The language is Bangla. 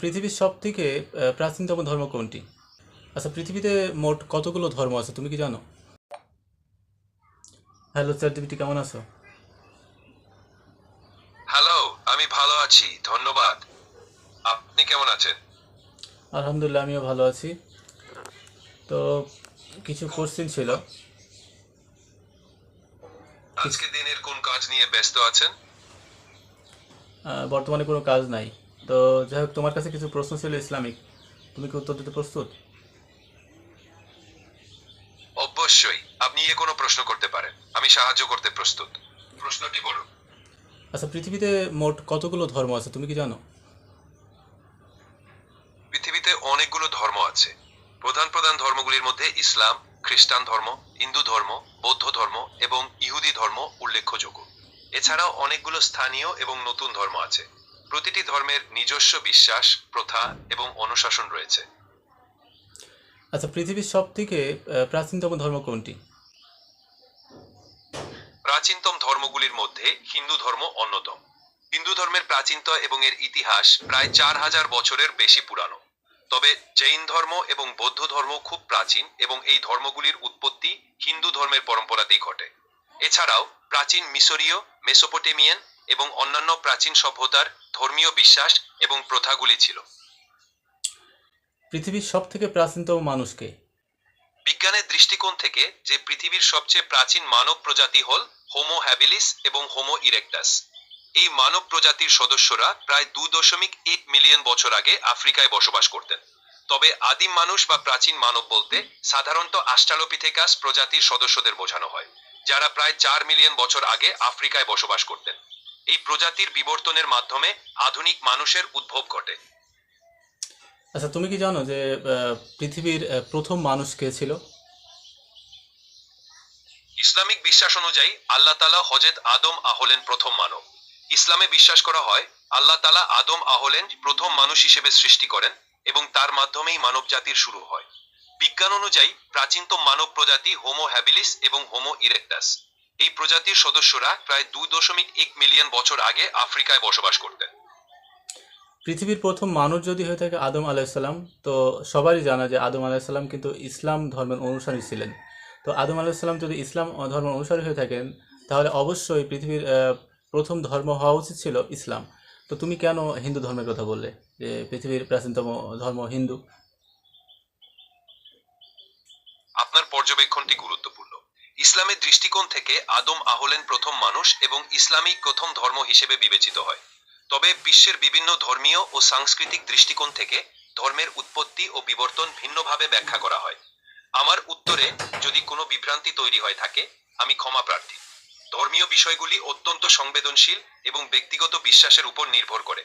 পৃথিবীর সব থেকে প্রাচীনতম ধর্ম কোনটি? আচ্ছা পৃথিবীতে মোট কতগুলো ধর্ম আছে তুমি কি জানো? হ্যালো স্যার চ্যাটজিপিটি কেমন আছো? হ্যালো আমি ভালো আছি ধন্যবাদ। আপনি কেমন আছেন? আলহামদুলিল্লাহ আমিও ভালো আছি। তো কিছু কোশ্চেন ছিল। আজকে দিনের কোন কাজ নিয়ে ব্যস্ত আছেন? বর্তমানে কোনো কাজ নাই। তো যাই হোক তোমার কাছে কিছু প্রশ্ন ছিল ইসলামিক? তুমি কি উত্তর দিতে প্রস্তুত? অবশ্যই আপনি এ কোনো প্রশ্ন করতে পারেন। আমি সাহায্য করতে প্রস্তুত। প্রশ্নটি বলুন আচ্ছা পৃথিবীতে মোট কতগুলো ধর্ম আছে তুমি কি জানো? পৃথিবীতে অনেকগুলো ধর্ম আছে। প্রধান প্রধান ধর্মগুলির মধ্যে ইসলাম খ্রিস্টান ধর্ম হিন্দু ধর্ম বৌদ্ধ ধর্ম এবং ইহুদি ধর্ম উল্লেখযোগ্য। এছাড়াও অনেকগুলো স্থানীয় এবং নতুন ধর্ম আছে। প্রতিটি ধর্মের নিজস্ব বিশ্বাস প্রথা এবং অনুশাসন রয়েছে। আচ্ছা পৃথিবীর সব থেকে প্রাচীনতম ধর্ম কোনটি? প্রাচীনতম ধর্মগুলির মধ্যে হিন্দু ধর্ম অন্যতম। হিন্দু ধর্মের প্রাচীনতা এবং এর ইতিহাস প্রায় চার হাজার বছরের বেশি পুরানো। তবে জৈন ধর্ম এবং বৌদ্ধ ধর্ম খুব প্রাচীন এবং এই ধর্মগুলির উৎপত্তি হিন্দু ধর্মের পরম্পরাতেই ঘটে। এছাড়াও প্রাচীন মিশরীয় মেসোপটেমিয়ান এবং অন্যান্য প্রাচীন সভ্যতার ধর্মীয় বিশ্বাস এবং প্রথাগুলি ছিল। পৃথিবীর সব থেকে প্রাচীনতম মানুষকে? বিজ্ঞানের দৃষ্টিকোণ থেকে যে পৃথিবীর সবচেয়ে প্রাচীন মানব প্রজাতি হল হোমো হ্যাবিলিস এবং হোমো ইরেক্টাস এই মানব প্রজাতির সদস্যরা প্রায় দু দশমিক এক মিলিয়ন বছর আগে আফ্রিকায় বসবাস করতেন। তবে আদিম মানুষ বা প্রাচীন মানব বলতে সাধারণত আস্ট্রালোপিথেকাস প্রজাতির সদস্যদের বোঝানো হয় যারা প্রায় চার মিলিয়ন বছর আগে আফ্রিকায় বসবাস করতেন। এই প্রজাতির বিবর্তনের মাধ্যমে আধুনিক মানুষের উদ্ভব ঘটে। আচ্ছা তুমি কি জানো যে পৃথিবীর প্রথম মানুষ কে ছিল? ইসলামিক বিশ্বাস অনুযায়ী আল্লাহ তালা হজরত আদম আহলেন প্রথম মানব। ইসলামে বিশ্বাস করা হয় আল্লাহ তালা আদম আহলেন প্রথম মানুষ হিসেবে সৃষ্টি করেন এবং তার মাধ্যমেই মানব জাতির শুরু হয়। বিজ্ঞান অনুযায়ী প্রাচীনতম মানব প্রজাতি হোমো হ্যাবিলিস এবং হোমো ইরেক্টাস এই প্রজাতির সদস্যরা প্রায় দুই দশমিক এক মিলিয়ন বছর আগে আফ্রিকায় বসবাস করতেন। পৃথিবীর প্রথম মানুষ যদি হয়ে থাকে আদম আলাইসাল্লাম তো সবারই জানা যে আদম আলাইসাল্লাম কিন্তু ইসলাম ধর্মের অনুসারী ছিলেন। তো আদম আলাইসাল্লাম যদি ইসলাম ধর্মের অনুসারী হয়ে থাকেন তাহলে অবশ্যই পৃথিবীর প্রথম ধর্ম হওয়া উচিত ছিল ইসলাম। তো তুমি কেন হিন্দু ধর্মের কথা বললে যে পৃথিবীর প্রাচীনতম ধর্ম হিন্দু? আপনার পর্যবেক্ষণটি গুরুত্বপূর্ণ। ইসলামের দৃষ্টিকোণ থেকে আদম আহলেন প্রথম মানুষ এবং ইসলামিক প্রথম ধর্ম হিসেবে বিবেচিত হয়। তবে বিশ্বের বিভিন্ন ধর্মীয় ও সাংস্কৃতিক দৃষ্টিকোণ থেকে ধর্মের উৎপত্তি ও বিবর্তন ভিন্নভাবে ব্যাখ্যা করা হয়। আমার উত্তরে যদি কোনো বিভ্রান্তি তৈরি হয়ে থাকে, আমি ক্ষমা প্রার্থী। ধর্মীয় বিষয়গুলি অত্যন্ত সংবেদনশীল এবং ব্যক্তিগত বিশ্বাসের উপর নির্ভর করে।